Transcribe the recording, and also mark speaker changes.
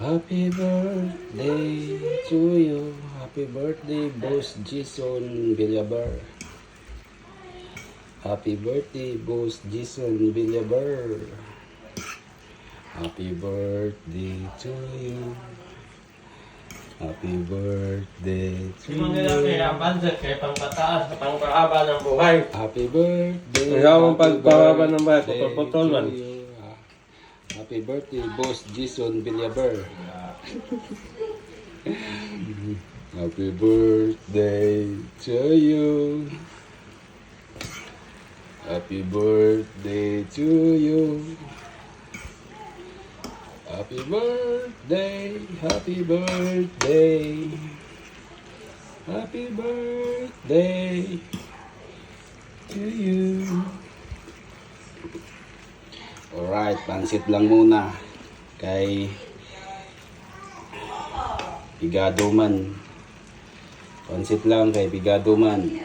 Speaker 1: Happy birthday to you. Happy birthday, Boss Jason Villabar. Happy birthday, Boss Jason Villabar. Happy birthday to you. Happy birthday to
Speaker 2: Hindi mo nila
Speaker 1: you.
Speaker 2: kaya budget kaya pangpataas na pangpahaba ng buhay.
Speaker 1: Happy birthday.
Speaker 2: Mong
Speaker 1: happy
Speaker 2: pagpahaba ng puputol
Speaker 1: to
Speaker 2: man.
Speaker 1: Happy birthday, Boss Jason Villabar. Happy birthday to you. Happy birthday to you. Happy birthday, happy birthday. Happy birthday to you. Alright, pansit lang muna. Kay Bigado man. Pansit lang kay Bigado man.